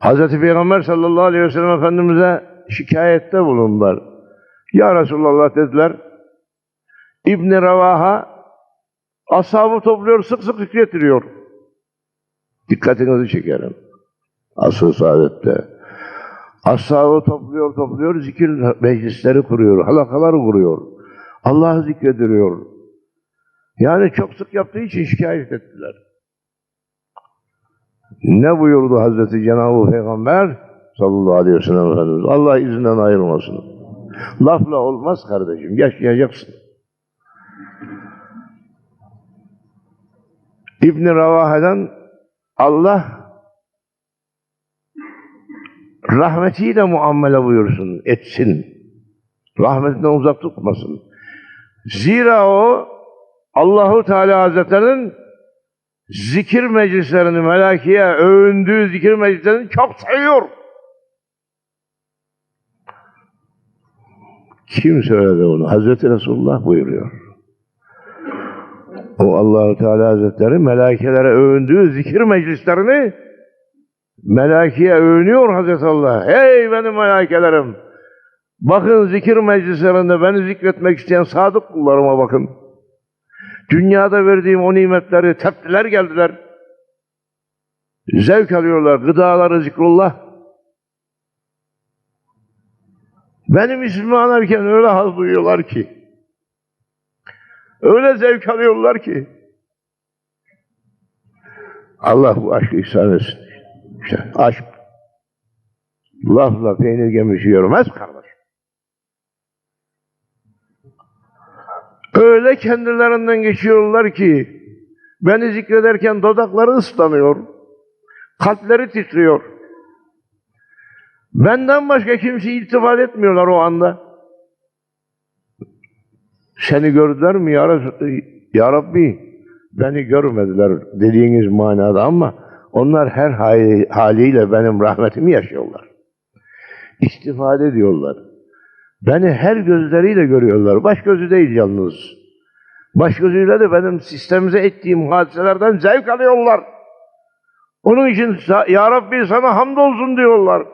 Hazreti Peygamber sallallahu aleyhi ve sellem Efendimiz'e şikayette bulundular. Ya Resulallah dediler, İbn Revaha ashabı topluyor, sık sık zikretiriyor. Dikkatinizi çekerim. Asıl saadette. Ashabı topluyor, topluyor, zikir meclisleri kuruyor, halakalar kuruyor. Allah'ı zikrediyor. Yani çok sık yaptığı için şikayet ettiler. Ne buyurdu Hazreti Cenab-ı Peygamber sallallahu aleyhi ve sellem Efendimiz? Allah izinden ayırmasın. Lafla olmaz kardeşim, yaşayacaksın. İbn Ravahe'den Allah rahmetiyle muamele buyursun, etsin. Rahmetinden uzak tutmasın. Zira o Allahu Teala Hazretlerinin zikir meclislerini melakiye övündüğü zikir meclislerini çok seviyor. Kim söyledi onu? Hazreti Resulullah buyuruyor. O Allahu Teala Hazretleri melaikelere övündüğü zikir meclislerini melakiye övünüyor Hazreti Allah. Hey benim melaikelerim! Bakın zikir meclislerinde beni zikretmek isteyen sadık kullarıma bakın. Dünyada verdiğim o nimetleri teptiler geldiler. Zevk alıyorlar. Gıdaları zikrullah. Benim ismimi anarken öyle haz duyuyorlar ki. Öyle zevk alıyorlar ki. Allah bu aşkı ihsan etsin. İşte aşk. Lafla peynir gemisi yormaz kardeş. Öyle kendilerinden geçiyorlar ki beni zikrederken dudakları ıslanıyor. Kalpleri titriyor. Benden başka kimse iltifat etmiyorlar o anda. Seni gördüler mi ya, Resul- ya Rabbi? Beni görmediler dediğiniz manada ama onlar her hali- haliyle benim rahmetimi yaşıyorlar. İstifade ediyorlar. Beni her gözleriyle görüyorlar. Baş gözü değil yalnız. Baş gözüyle de benim sistemize ettiğim hadiselerden zevk alıyorlar. Onun için Ya Rabbi sana hamdolsun diyorlar.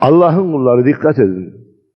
Allah'ın kulları dikkat edin.